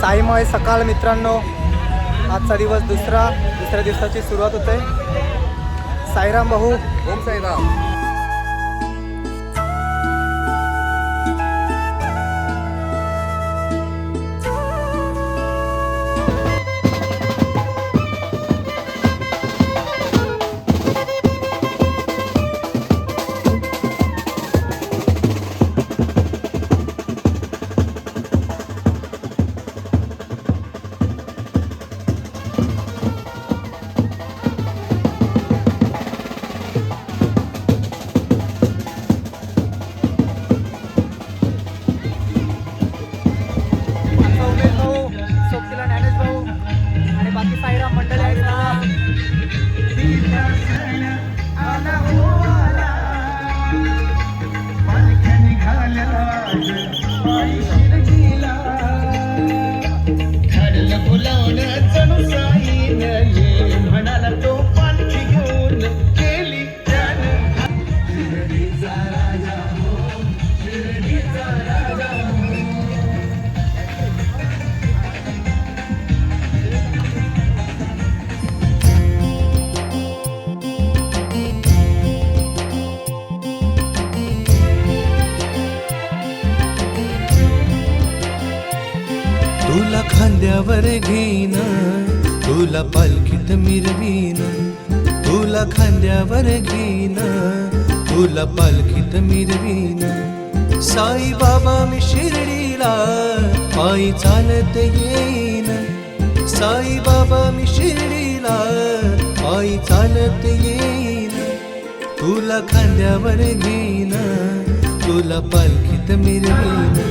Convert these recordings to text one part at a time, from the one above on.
साईमय सकाळ मित्रांनो. आजचा दिवस दुसरा दुसऱ्या दिवसाची सुरुवात होते. साईराम भाऊ. ओम साईराम. खांद्यावर घेईन. तुला पालखीत मिरवीन. तुला खांद्यावर घेईन. तुला पालखीत मिरवीन. साई बाबा मी शिर्डीला पायी चालत येईन. साई बाबा मी शिर्डीला पायी चालत येईन. तुला खांद्यावर घेईन. तुला पालखीत मिरवीन.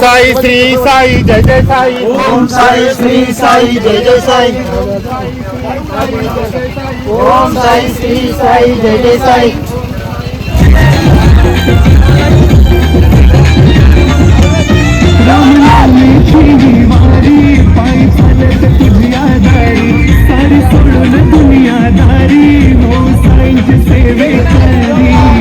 साई श्री साई जय जय साई। ओम साई श्री साई जय जय साई। ओम साई श्री साई जय जय साई। सोडून दुनियादारी हो साईंची सेवेकरी जीवन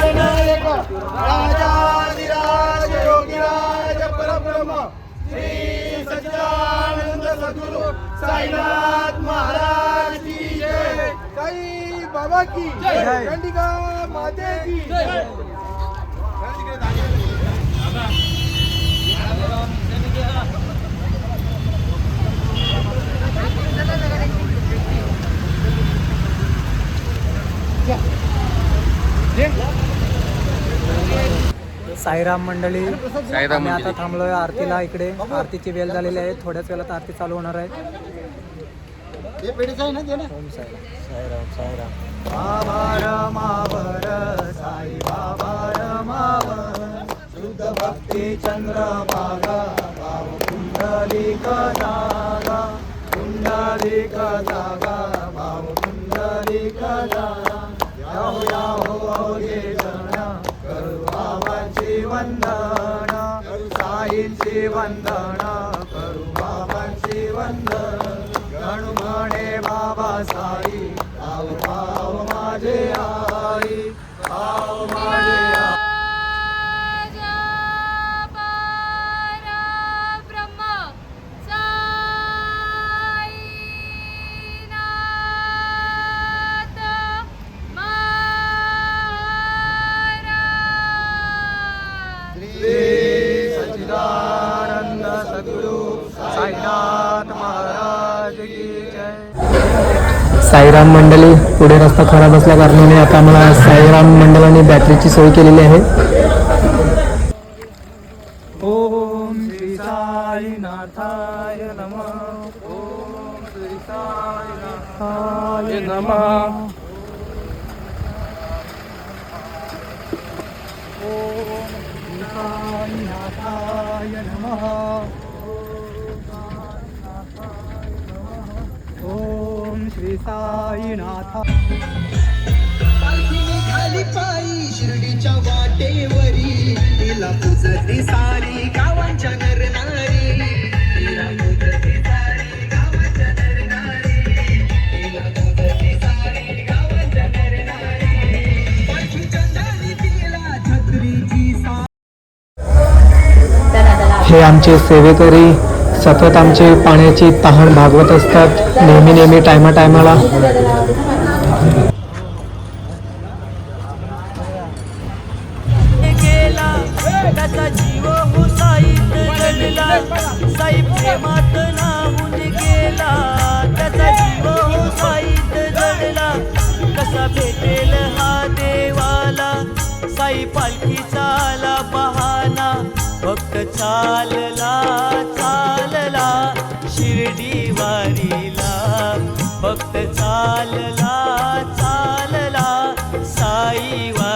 प्रेमा राजाधिराज योगीराज परब्रह्म श्री सच्चिदानंद सद्गुरु साईनाथ महाराज की जय। साई बाबा की जय। चंडिका माते की जय। साईराम मंडळी. आम्ही आता थांबलोय आरतीला इकडे. आरतीची वेळ झालेली आहे. थोड्याच वेळात आरती चालू होणार आहे. ओम साईराम. साईराम साईराम. बाबार मावर साई शुद्ध भक्ती चंद्र मागा भाव कुंडलिक जागा कुंडलिक जागा भाव कुंडलिक जागा. वंदना करू साईंची वंदना करू बाबांची वंदना. गणू म्हणे बाबा साई आव भाव माझे आई आव माझे साईराम मंडळी पुढे रस्ता खराब असल्या कारणाने आता आम्हाला साईराम मंडळाने बॅटरीची सोय केलेली आहे. ओम श्री साईनाथाय ओम श्री साईनाथाय नमः. साईनाथाय नमः. श्री साईनाथ खाली पायी शिर्डीच्या वाटेवरी. तिला पूजते सारी गावांच्या नर नारी तिला पूजते सारी गावांच्या नर नारी तिला पूजते सारी गावांच्या नर नारी पालखीच्या दारी तिला छत्रीची सा हे आमचे सेवेकरी सतत आमचे पाण्याची तहान भागवत असतात. नेहमी नेहमी टायमा टायमाला. गेला त्याचा जीव हुसाईत जडला साई चालला चालला साईवा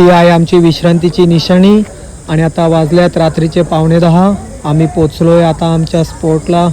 ही आहे आमची विश्रांतीची निशाणी. आणि आता वाजल्यात रात्रीचे पावणे दहा. आम्ही पोचलोय आता आमच्या स्पोर्टला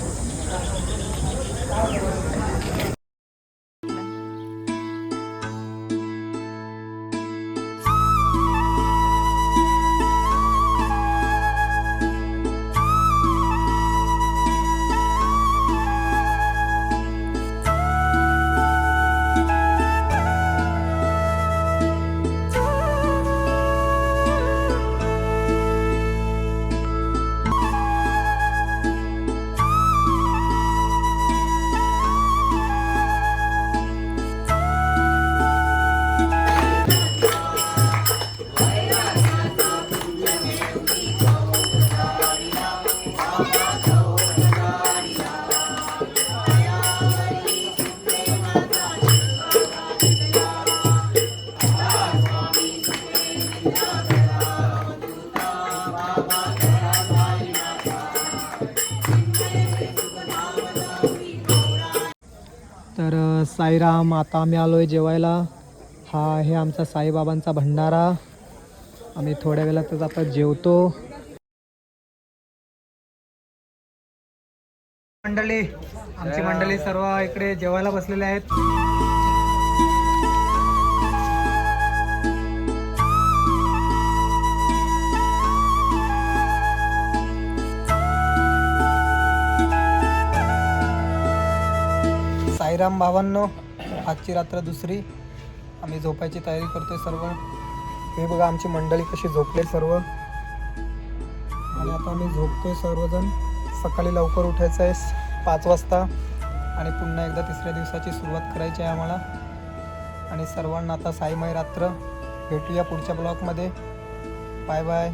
तर साईराम आता आम्ही आलो आहे जेवायला. हा आहे आमचा साईबाबांचा भंडारा. आम्ही थोड्या वेळातच आता जेवतो. मंडळी आमची मंडळी सर्व इकडे जेवायला बसलेले आहेत. साईराम भावांनो आजची रात्र दुसरी. आम्ही झोपायची तयारी करतोय सर्व. हे बघा आमची मंडळी कशी झोपले सर्व. आणि आता आम्ही झोपतोय सर्वजण. सकाळी लवकर उठायचं आहे पाच वाजता. आणि पुन्हा एकदा तिसऱ्या दिवसाची सुरुवात करायची आहे आम्हाला. आणि सर्वांना आता साईमय रात्र. भेटूया पुढच्या ब्लॉगमध्ये. Bye bye.